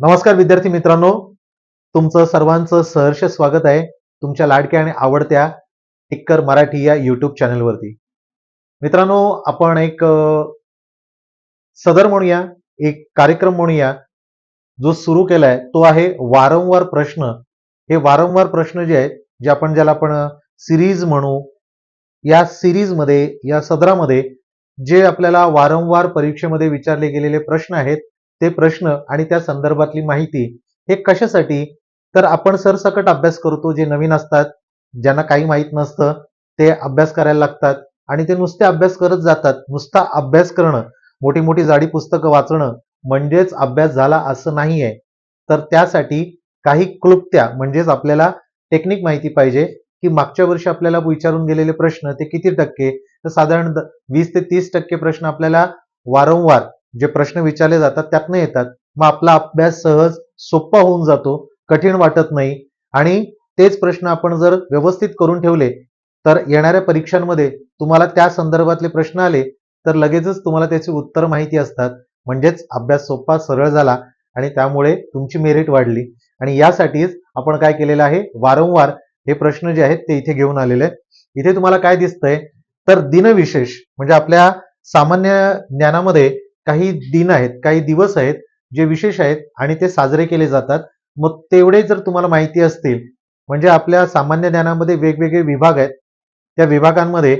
नमस्कार विद्यार्थी मित्रांनो. तुमचं सर्वांचं सहर्ष स्वागत आहे तुमच्या लाडक्या आणि आवडत्या टिक्कर मराठी या युट्यूब चॅनलवरती. मित्रांनो आपण एक सदर म्हणूया एक कार्यक्रम म्हणूया जो सुरू केलाय तो आहे वारंवार प्रश्न. हे वारंवार प्रश्न जे आहेत जे आपण ज्याला आपण सिरीज म्हणू या सिरीजमध्ये या सदरामध्ये जे आपल्याला वारंवार परीक्षेमध्ये विचारले गेलेले प्रश्न आहेत ते प्रश्न आणि त्या संदर्भातली माहिती हे कशासाठी? तर आपण सरसकट अभ्यास करतो जे नवीन असतात ज्यांना काही माहीत नसतं ते अभ्यास करायला लागतात आणि ते नुसते अभ्यास करत जातात. नुसता अभ्यास करणं मोठी मोठी जाडी पुस्तकं वाचणं म्हणजेच अभ्यास झाला असं नाही आहे तर त्यासाठी काही क्लुप्त्या म्हणजेच आपल्याला टेक्निक माहिती पाहिजे की मागच्या वर्षी आपल्याला विचारून गेलेले प्रश्न ते किती टक्के? तर साधारण द- वीस ते तीस टक्के प्रश्न आपल्याला वारंवार जे प्रश्न विचारले जातात त्यातनं येतात. मग आपला अभ्यास सहज सोपा होऊन जातो कठीण वाटत नाही. आणि तेच प्रश्न आपण जर व्यवस्थित करून ठेवले तर येणाऱ्या परीक्षांमध्ये तुम्हाला त्या संदर्भातले प्रश्न आले तर लगेचच तुम्हाला त्याची उत्तर माहिती असतात. म्हणजेच अभ्यास सोपा सरळ झाला आणि त्यामुळे तुमची मेरिट वाढली. आणि यासाठीच आपण काय केलेलं आहे वारंवार हे प्रश्न जे आहेत ते इथे घेऊन आलेले आहेत. इथे तुम्हाला काय दिसतंय तर दिनविशेष म्हणजे आपल्या सामान्य ज्ञानामध्ये काही दिन आहेत काही दिवस आहेत जे विशेष आहेत आणि ते साजरे केले जातात. मग तेवढे जर तुम्हाला माहिती असतील म्हणजे आपल्या सामान्य ज्ञानामध्ये वेगवेगळे विभाग आहेत. त्या विभागांमध्ये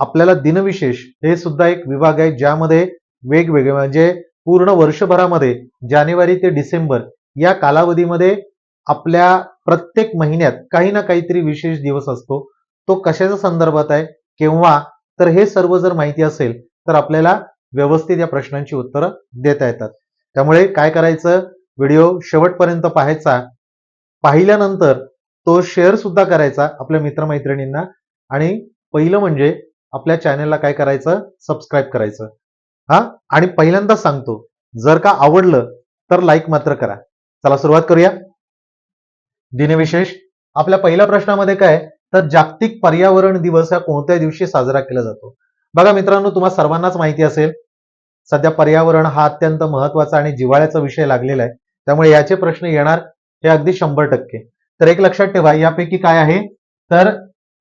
आपल्याला दिनविशेष हे सुद्धा एक विभाग आहे ज्यामध्ये वेगवेगळे म्हणजे पूर्ण वर्षभरामध्ये जानेवारी ते डिसेंबर या कालावधीमध्ये आपल्या प्रत्येक महिन्यात काही ना काहीतरी विशेष दिवस असतो. तो कशाच्या संदर्भात आहे? केव्हा? तर हे सर्व जर माहिती असेल तर आपल्याला व्यवस्थित या प्रश्नांची उत्तरं देता येतात. त्यामुळे काय करायचं? व्हिडिओ शेवटपर्यंत पाहायचा. पाहिल्यानंतर तो शेअर सुद्धा करायचा आपल्या मित्रमैत्रिणींना. आणि पहिलं म्हणजे आपल्या चॅनेलला काय करायचं? सबस्क्राईब करायचं. हा? आणि पहिल्यांदा सांगतो जर का आवडलं तर लाईक मात्र करा. चला सुरुवात करूया. दिनविशेष आपल्या पहिल्या प्रश्नामध्ये काय? तर जागतिक पर्यावरण दिवस हा कोणत्या दिवशी साजरा केला जातो? बघा मित्रांनो तुम्हा सर्वांनाच माहिती असेल सध्या पर्यावरण हा अत्यंत महत्त्वाचा आणि जिव्हाळ्याचा विषय लागलेला आहे. त्यामुळे याचे प्रश्न येणार हे अगदी शंभर टक्के. तर एक लक्षात ठेवा यापैकी काय आहे? तर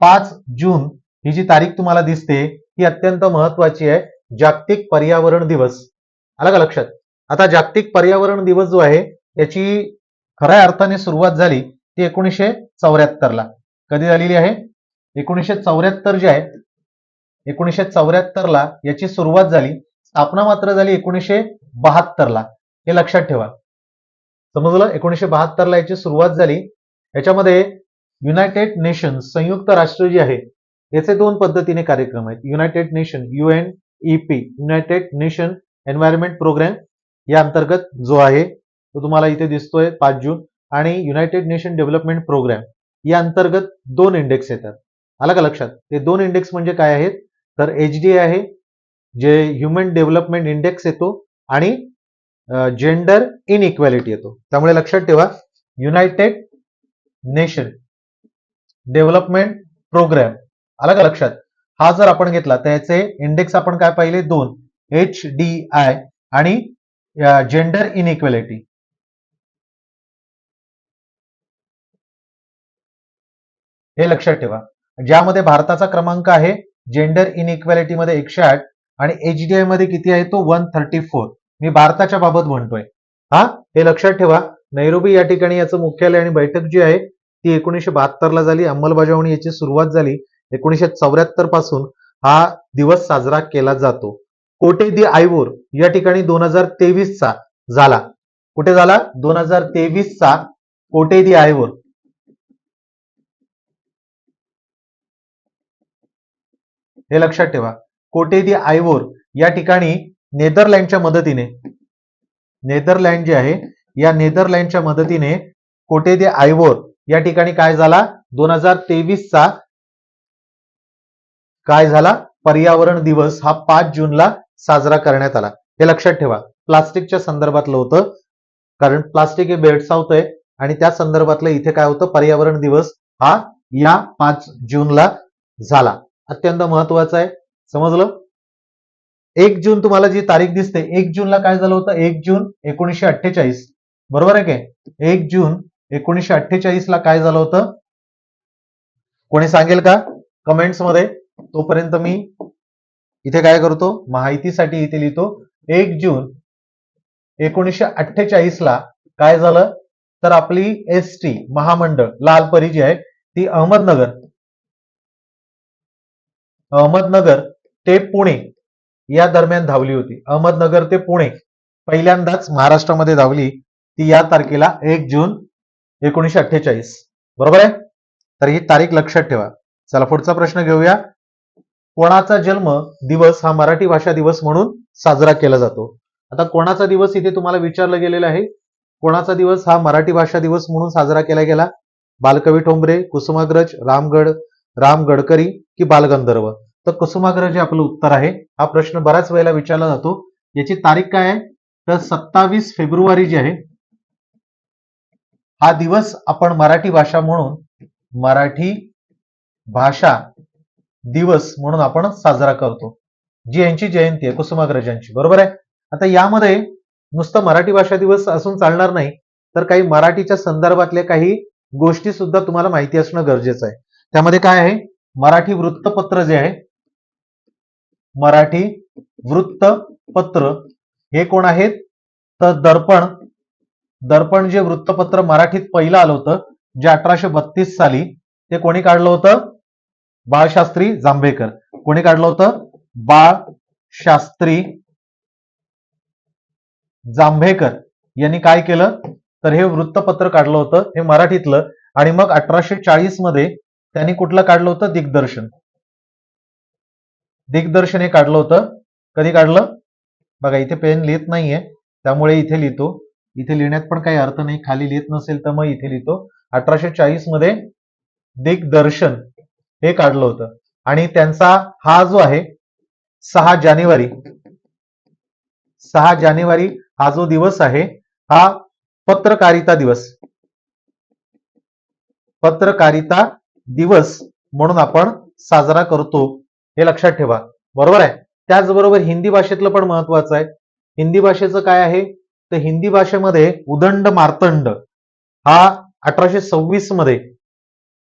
पाच जून ही जी तारीख तुम्हाला दिसते ही अत्यंत महत्वाची आहे जागतिक पर्यावरण दिवस. आला का लक्षात? आता जागतिक पर्यावरण दिवस जो आहे याची खऱ्या अर्थाने सुरुवात झाली ती एकोणीसशे चौऱ्याहत्तरला. कधी झालेली आहे? एकोणीसशे चौऱ्याहत्तर जे आहे एकोणीसशे चौऱ्याहत्तर ला याची सुरुवात झाली. स्थापना मात्र झाली एकोणीसशे बहात्तर ला हे लक्षात ठेवा. समजलं? एकोणीसशे बहात्तर ला याची सुरुवात झाली. याच्यामध्ये युनायटेड नेशन संयुक्त राष्ट्र जे आहे याचे दोन पद्धतीने कार्यक्रम आहेत. United Nation UN EP United Nation environment programme या अंतर्गत जो आहे तो तुम्हाला इथे दिसतोय पाच जून. आणि युनायटेड नेशन डेव्हलपमेंट प्रोग्राम या अंतर्गत दोन इंडेक्स येतात. आला का लक्षात? ते दोन इंडेक्स म्हणजे काय आहेत? तर एच डी आहे जे ह्युमन डेव्हलपमेंट इंडेक्स येतो आणि जेंडर इनइक्वॅलिटी येतो. त्यामुळे लक्षात ठेवा युनायटेड नेशन डेव्हलपमेंट प्रोग्राम आला का लक्षात? हा जर आपण घेतला तर याचे इंडेक्स आपण काय पाहिले? दोन. एच डी आय आणि जेंडर इनइक्वॅलिटी हे लक्षात ठेवा. ज्यामध्ये भारताचा क्रमांक आहे जेंडर इनमध्ये एकशे आठ आणि एचडीआयमध्ये किती आहे? तो वन थर्टी फोर मी भारताच्या बाबत म्हणतोय. हा? हे लक्षात ठेवा. नैरोबी या ठिकाणी याचं मुख्यालय आणि बैठक जी आहे ती एकोणीसशे बहात्तरला झाली. अंमलबजावणी याची सुरुवात झाली. एकोणीसशे चौऱ्याहत्तरपासून हा दिवस साजरा केला जातो. कोटे दी आयवोर या ठिकाणी दोन हजार तेवीसचा झाला. कुठे झाला? दोन हजार तेवीसचा कोटे दी आयवोर हे लक्षात ठेवा. कोटे दी आयवोर या ठिकाणी नेदरलँडच्या मदतीने नेदरलँड जे आहे या नेदरलँडच्या मदतीने कोटे दे आयवोर या ठिकाणी काय झाला? दोन हजार तेवीसचा काय झाला? पर्यावरण दिवस हा पाच जूनला साजरा करण्यात आला. हे लक्षात ठेवा. प्लास्टिकच्या संदर्भातलं होतं कारण प्लास्टिक हे भेडसावतंय आणि त्या संदर्भातलं इथे काय होतं? पर्यावरण दिवस हा या पाच जूनला झाला. अत्यंत महत्वाचं आहे. समजलं? एक जून तुम्हाला जी तारीख दिसते एक जूनला काय झालं होतं? एक जून एकोणीसशे अठ्ठेचाळीस. बरोबर आहे काय एक जून एकोणीसशे अठ्ठेचाळीस ला काय झालं होतं? कोणी सांगेल का? कमेंट्समध्ये. तोपर्यंत मी इथे काय करतो? माहितीसाठी इथे लिहितो. एक जून एकोणीसशे अठ्ठेचाळीस ला काय झालं? तर आपली एस टी महामंडळ लालपरी जी आहे ती अहमदनगर अहमदनगर ते पुणे या दरम्यान धावली होती. अहमदनगर ते पुणे पहिल्यांदाच महाराष्ट्रामध्ये धावली. ती या तारखेला एक जून एकोणीसशे अठ्ठेचाळीस. बरोबर आहे? तर ही तारीख लक्षात ठेवा. चला पुढचा प्रश्न घेऊया. कोणाचा जन्म दिवस हा मराठी भाषा दिवस म्हणून साजरा केला जातो? आता कोणाचा दिवस इथे तुम्हाला विचारलं गेलेलं आहे? कोणाचा दिवस हा मराठी भाषा दिवस म्हणून साजरा केला गेला? बालकवी ठोंबरे कुसुमाग्रज रामगड राम गडकरी की बालगंधर्व? तर कुसुमाग्रज आपलं उत्तर आहे? हा प्रश्न बऱ्याच वेळेला विचारला जातो. याची तारीख काय आहे? तर सत्तावीस फेब्रुवारी जी आहे हा दिवस आपण मराठी भाषा म्हणून मराठी भाषा दिवस म्हणून आपण साजरा करतो. जी यांची जयंती आहे कुसुमाग्रजांची बरोबर आहे? आता यामध्ये नुसतं मराठी भाषा दिवस असून चालणार नाही तर काही मराठीच्या संदर्भातल्या काही गोष्टी सुद्धा तुम्हाला माहिती असणं गरजेचं आहे. त्यामध्ये काय आहे? मराठी वृत्तपत्र जे आहे मराठी वृत्तपत्र. हे कोण आहेत? तर दर्पण. दर्पण जे वृत्तपत्र मराठीत पहिलं आलं होतं जे अठराशे बत्तीस साली ते कोणी काढलं होतं? बाळशास्त्री जांभेकर. कोणी काढलं होतं? बाळ शास्त्री जांभेकर यांनी काय केलं? तर हे वृत्तपत्र काढलं होतं हे मराठीतलं. आणि मग अठराशे चाळीसमध्ये त्यांनी कुठलं काढलं होतं? दिग्दर्शन. दिग्दर्शन हे काढलं होतं. कधी काढलं? बघा इथे पेन लिहित नाहीये त्यामुळे इथे लिहितो. इथे लिहिण्यात पण काही अर्थ नाही. खाली लिहित नसेल तर मग इथे लिहितो. अठराशे चाळीसमध्ये दिग्दर्शन हे काढलं होतं. आणि त्यांचा हा जो आहे सहा जानेवारी सहा जानेवारी हा जो दिवस आहे हा पत्रकारिता दिवस. पत्रकारिता दिवस म्हणून आपण साजरा करतो. हे लक्षात ठेवा. बरोबर आहे? त्याचबरोबर हिंदी भाषेतलं पण महत्वाचं आहे. हिंदी भाषेचं काय आहे? तर हिंदी भाषेमध्ये उदंड मार्तंड हा अठराशे सव्वीसमध्ये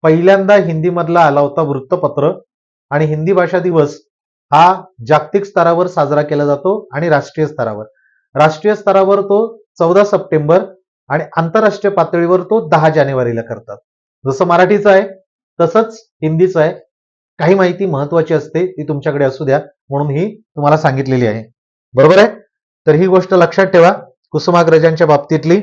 पहिल्यांदा हिंदीमधला आला होता वृत्तपत्र आणि हिंदी भाषा दिवस हा जागतिक स्तरावर साजरा केला जातो आणि राष्ट्रीय स्तरावर. राष्ट्रीय स्तरावर तो चौदा सप्टेंबर आणि आंतरराष्ट्रीय पातळीवर तो दहा जानेवारीला करतात. जसं मराठीचं आहे तसंच हिंदीचं आहे. काही माहिती महत्वाची असते ती तुमच्याकडे असू द्या म्हणून ही तुम्हाला सांगितलेली आहे. बरोबर आहे? तर ही गोष्ट लक्षात ठेवा कुसुमाग्रजांच्या बाबतीतली.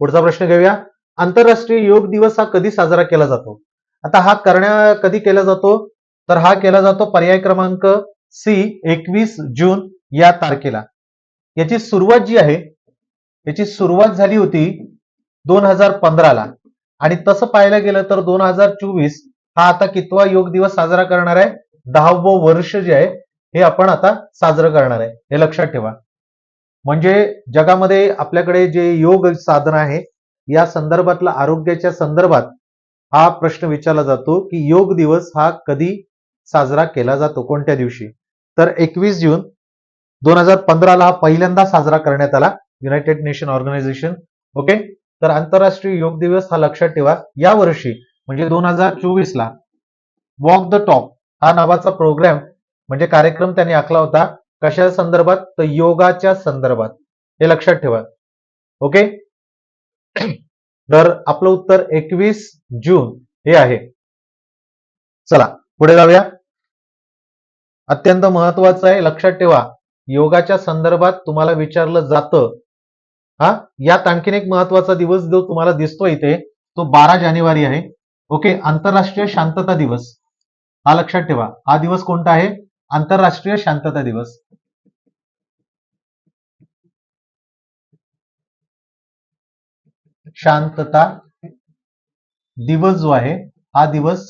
पुढचा प्रश्न घेऊया. आंतरराष्ट्रीय योग दिवस हा कधी साजरा केला जातो? आता हा करण्या कधी केला जातो? तर हा केला जातो पर्याय क्रमांक सी एकवीस जून या तारखेला. याची सुरुवात जी आहे याची सुरुवात झाली होती दोन हजार पंधराला. आणि तसं पाहायला गेलं तर दोन हजार चोवीस हा आता कितवा योग दिवस साजरा करणार आहे? दहावं वर्ष जे आहे हे आपण आता साजरं करणार आहे. हे लक्षात ठेवा. म्हणजे जगामध्ये आपल्याकडे जे योग साधन आहे या संदर्भातला आरोग्याच्या संदर्भात हा प्रश्न विचारला जातो की योग दिवस हा कधी साजरा केला जातो? कोणत्या दिवशी? तर एकवीस जून दोन हजार पंधराला हा पहिल्यांदा साजरा करण्यात आला. युनायटेड नेशन ऑर्गनायझेशन ओके तर आंतरराष्ट्रीय योग दिवस हा लक्षात ठेवा. या वर्षी म्हणजे दोन हजार चोवीस ला वॉक द टॉप हा नावाचा प्रोग्राम म्हणजे कार्यक्रम त्यांनी आखला होता. कशा संदर्भात? तर योगाच्या संदर्भात. हे लक्षात ठेवा. ओके तर आपलं उत्तर एकवीस जून हे आहे. चला पुढे जाऊया. अत्यंत महत्वाचं आहे लक्षात ठेवा. योगाच्या संदर्भात तुम्हाला विचारलं जातं. हा? यात आणखीन एक महत्त्वाचा दिवस जो तुम्हाला दिसतो इथे तो बारा जानेवारी आहे. ओके आंतरराष्ट्रीय शांतता दिवस. हा लक्षात ठेवा. हा दिवस कोणता आहे? आंतरराष्ट्रीय शांतता दिवस. शांतता दिवस जो आहे हा दिवस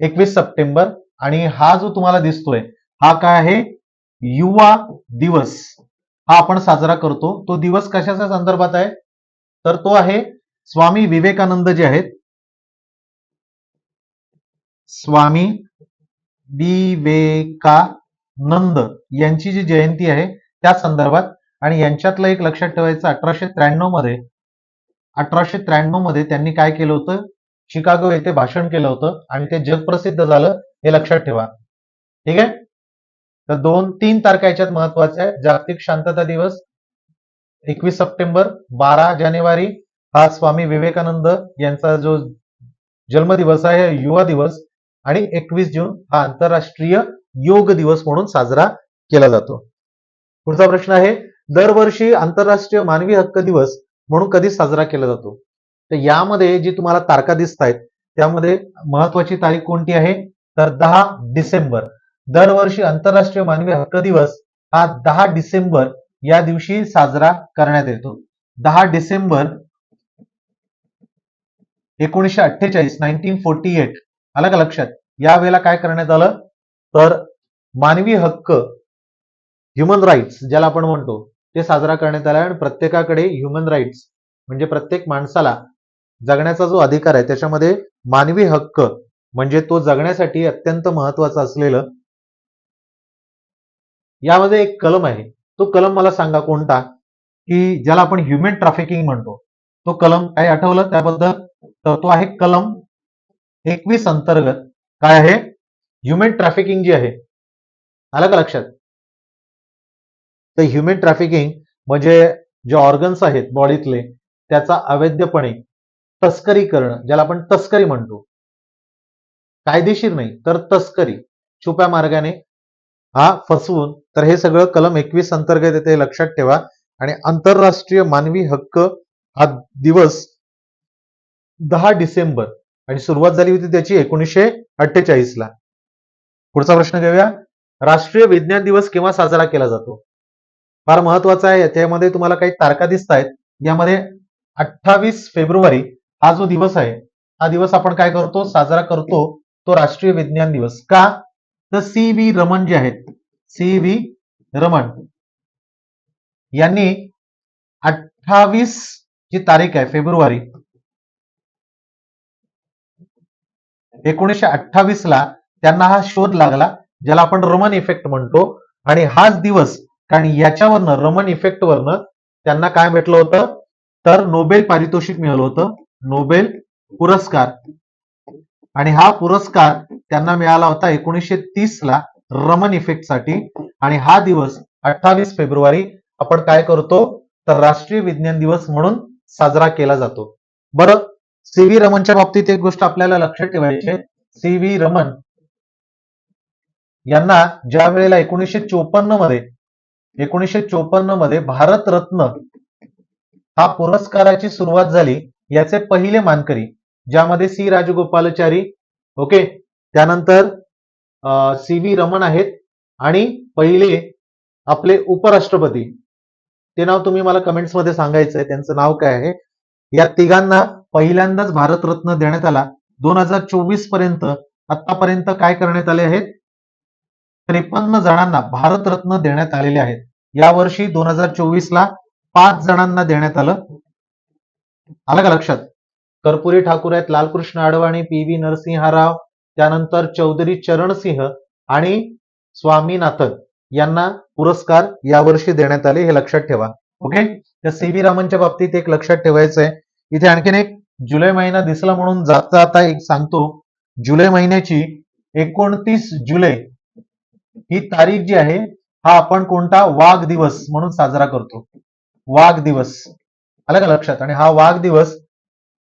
एकवीस सप्टेंबर आणि हा जो तुम्हाला दिसतोय हा काय आहे? युवा दिवस. हा आपण साजरा करतो. तो दिवस कशाच्या संदर्भात आहे? तर तो आहे स्वामी विवेकानंद जे आहेत स्वामी विवेकानंद यांची जी जयंती आहे त्या संदर्भात आणि यांच्यातलं एक लक्षात ठेवायचं अठराशे त्र्याण्णवमध्ये अठराशे त्र्याण्णवमध्ये त्यांनी काय केलं होतं? शिकागो येथे भाषण केलं होतं आणि ते जगप्रसिद्ध झालं हे लक्षात ठेवा. ठीक आहे? तर दोन तीन तारखा याच्यात महत्त्वाच्या आहे जागतिक शांतता दिवस एकवीस सप्टेंबर बारा जानेवारी. हा स्वामी विवेकानंद यांचा जो जन्मदिवस आहे युवा दिवस आणि एकवीस जून हा आंतरराष्ट्रीय योग दिवस म्हणून साजरा केला जातो. पुढचा प्रश्न आहे दरवर्षी आंतरराष्ट्रीय मानवी हक्क दिवस म्हणून कधी साजरा केला जातो? तर यामध्ये जी तुम्हाला तारखा दिसत आहेत त्यामध्ये महत्वाची तारीख कोणती आहे? तर दहा डिसेंबर. दरवर्षी आंतरराष्ट्रीय मानवी हक्क दिवस हा दहा डिसेंबर या दिवशी साजरा करण्यात येतो. दहा डिसेंबर एकोणीसशे अठ्ठेचाळीस नाईन्टीन फोर्टी एट. आलं का लक्षात? यावेळेला काय करण्यात आलं? तर मानवी हक्क ह्युमन राईट्स ज्याला आपण म्हणतो ते साजरा करण्यात आला आणि प्रत्येकाकडे ह्युमन राईट्स म्हणजे प्रत्येक माणसाला जगण्याचा जो अधिकार आहे त्याच्यामध्ये मानवी हक्क म्हणजे तो जगण्यासाठी अत्यंत महत्त्वाचा असलेलं. यामध्ये एक कलम आहे. तो कलम मला सांगा कोणता? की ज्याला आपण ह्युमन ट्रॅफिकिंग म्हणतो. तो कलम काय आठवलं त्याबद्दल? तर तो आहे कलम एकवीस अंतर्गत. काय आहे? ह्युमन ट्रॅफिकिंग जी आहे. आलं का लक्षात? तर ह्युमन ट्रॅफिकिंग म्हणजे जे ऑर्गन्स आहेत बॉडीतले त्याचा अवैधपणे तस्करी करणं ज्याला आपण तस्करी म्हणतो. कायदेशीर नाही तर तस्करी. छुप्या मार्गाने हा फसवून तर हे सगळं कलम एकवीस अंतर्गत येते लक्षात ठेवा. आणि आंतरराष्ट्रीय मानवी हक्क हा दिवस दहा डिसेंबर आणि सुरुवात झाली होती त्याची एकोणीसशे अठ्ठेचाळीस ला. पुढचा प्रश्न घेऊया. राष्ट्रीय विज्ञान दिवस केव्हा साजरा केला जातो? फार महत्त्वाचा आहे त्यामध्ये तुम्हाला काही तारखा दिसत आहेत. यामध्ये अठ्ठावीस फेब्रुवारी हा जो दिवस आहे हा दिवस आपण काय करतो? साजरा करतो तो राष्ट्रीय विज्ञान दिवस. का? तर सी व्ही रमण जे आहेत सी व्ही रमण यांनी अठ्ठावीस जी तारीख आहे फेब्रुवारी एकोणीसशे अठ्ठावीस ला त्यांना हा शोध लागला ज्याला आपण रमन इफेक्ट म्हणतो. आणि हाच दिवस कारण याच्यावरनं रमन इफेक्ट वरनं त्यांना काय भेटलं होतं? तर नोबेल पारितोषिक मिळालं होतं. नोबेल पुरस्कार. आणि हा पुरस्कार त्यांना मिळाला होता एकोणीसशे तीस ला रमन इफेक्टसाठी आणि हा दिवस अठ्ठावीस फेब्रुवारी आपण काय करतो? तर राष्ट्रीय विज्ञान दिवस म्हणून साजरा केला जातो. बरं सी व्ही रमनच्या बाबतीत एक गोष्ट आपल्याला लक्षात ठेवायची आहे. सी व्ही रमन यांना ज्या वेळेला एकोणीसशे चोपन्नमध्ये एकोणीसशे चोपन्नमध्ये भारतरत्न हा पुरस्काराची सुरुवात झाली याचे पहिले मानकरी ज्यामध्ये सी राजगोपालाचारी ओके त्यानंतर सी व्ही रमन आहेत आणि पहिले आपले उपराष्ट्रपती. ते नाव तुम्ही मला कमेंट्समध्ये सांगायचंय त्यांचं नाव काय आहे? या तिघांना पहिल्यांदाच भारतरत्न देण्यात आला. दोन हजार चोवीसपर्यंत आतापर्यंत काय करण्यात आले आहेत? त्रेपन्न जणांना भारतरत्न देण्यात आलेले आहेत. यावर्षी दोन हजार चोवीस ला पाच जणांना देण्यात आलं. आलं का लक्षात? कर्पुरी ठाकूर आहेत लालकृष्ण अडवाणी पी व्ही नरसिंह राव त्यानंतर चौधरी चरणसिंह आणि स्वामीनाथन यांना पुरस्कार यावर्षी देण्यात आले. हे लक्षात ठेवा. ओके? तर सी व्ही रामनच्या बाबतीत एक लक्षात ठेवायचं आहे इथे आणखीन एक जुलै महिना दिसला म्हणून जाता आता एक सांगतो जुलै महिन्याची एकोणतीस जुलै ही तारीख जी आहे हा आपण कोणता वाघ दिवस म्हणून साजरा करतो. वाघ दिवस. आलं का लक्षात? आणि हा वाघ दिवस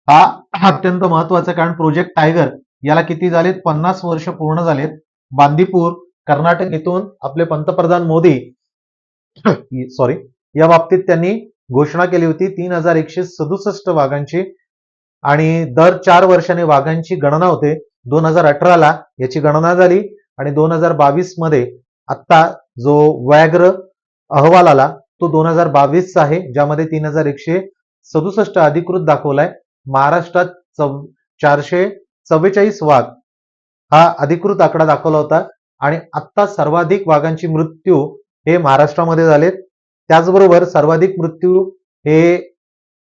हा अत्यंत महत्त्वाचा कारण प्रोजेक्ट टायगर याला किती झालेत? पन्नास वर्ष पूर्ण झालेत. बांदीपूर कर्नाटक इथून आपले पंतप्रधान मोदी सॉरी या बाबतीत त्यांनी घोषणा केली होती तीन हजार एकशे सदुसष्ट वाघांची आणि दर चार वर्षाने वाघांची गणना होते. दोन हजार अठराला याची गणना झाली आणि दोन हजार बावीसमध्ये आत्ता जो व्याघ्र अहवाल आला तो दोन हजार बावीसचा आहे ज्यामध्ये तीन हजार एकशे सदुसष्ट अधिकृत दाखवलाय. महाराष्ट्रात चव चारशे चव्वेचाळीस वाघ हा अधिकृत आकडा दाखवला होता आणि आत्ता सर्वाधिक वाघांची मृत्यू हे महाराष्ट्रामध्ये झालेत. त्याचबरोबर सर्वाधिक मृत्यू हे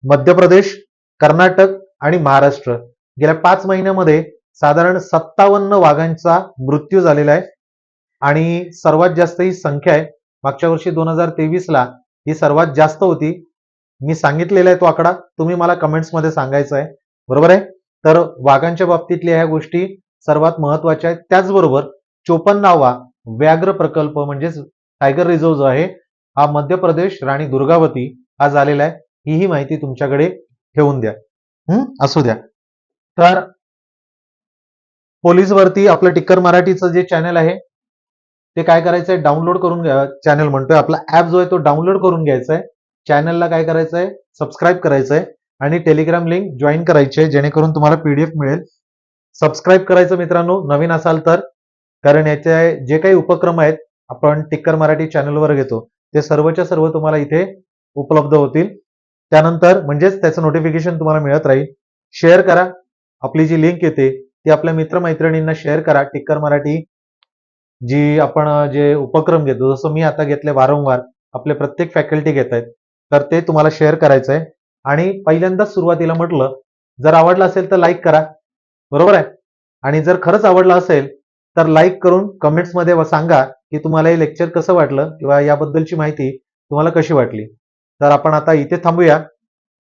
मध्य प्रदेश कर्नाटक आणि महाराष्ट्र. गेल्या पाच महिन्यामध्ये साधारण सत्तावन्न वाघांचा मृत्यू झालेला आहे. आणि सर्वात जास्त ही संख्या आहे. मागच्या वर्षी दोन हजार तेवीसला ही सर्वात जास्त होती. मी सांगितलेला आहे तो आकडा. तुम्ही मला कमेंट्समध्ये सांगायचा आहे. बरोबर आहे? तर वाघांच्या बाबतीतल्या ह्या गोष्टी सर्वात महत्त्वाच्या आहेत. त्याचबरोबर चोपन्नावा व्याघ्र प्रकल्प म्हणजेच टायगर रिझर्व जो आहे हा मध्य प्रदेश राणी दुर्गावती हा झालेला आहे. ही ही माहिती तुमच्याकडे ठेवून द्या. असू द्या. तर पोलीस वरती आपलं टिक्कर मराठीचं जे चॅनल आहे ते काय करायचं आहे डाउनलोड करून घ्या. चॅनल म्हणतोय आपला ऍप जो आहे तो डाउनलोड करून घ्यायचा आहे चॅनलला काय करायचं आहे सबस्क्राईब करायचं आहे आणि टेलिग्राम लिंक जॉईन करायची आहे जेणेकरून तुम्हाला पीडीएफ मिळेल. सबस्क्राईब करायचं मित्रांनो नवीन असाल तर. कारण याचे जे काही उपक्रम आहेत आपण टिक्कर मराठी चॅनलवर घेतो. ते सर्वच्या सर्व तुम्हाला इथे उपलब्ध होतील. त्यानंतर म्हणजेच त्याचं नोटिफिकेशन तुम्हाला मिळत राहील. शेअर करा. आपली जी लिंक येते ती आपल्या मित्रमैत्रिणींना शेअर करा. टिक्कर मराठी जी आपण जे उपक्रम घेतो जसं मी आता घेतले वारंवार आपले प्रत्येक फॅकल्टी घेत आहेत तर ते तुम्हाला शेअर करायचं आहे आणि पहिल्यांदाच सुरुवातीला म्हटलं जर आवडलं असेल तर लाईक करा. बरोबर आहे? आणि जर खरंच आवडलं असेल तर लाईक करून कमेंट्समध्ये सांगा की तुम्हाला हे लेक्चर कसं वाटलं किंवा याबद्दलची माहिती तुम्हाला कशी वाटली. तर आपण आता इथे थांबूया.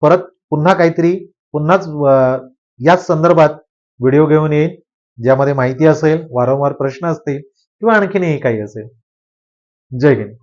परत पुन्हा काहीतरी पुन्हाच याच संदर्भात व्हिडिओ घेऊन येईन ज्यामध्ये माहिती असेल वारंवार प्रश्न असतील किंवा आणखीनही काही असेल. जय हिंद.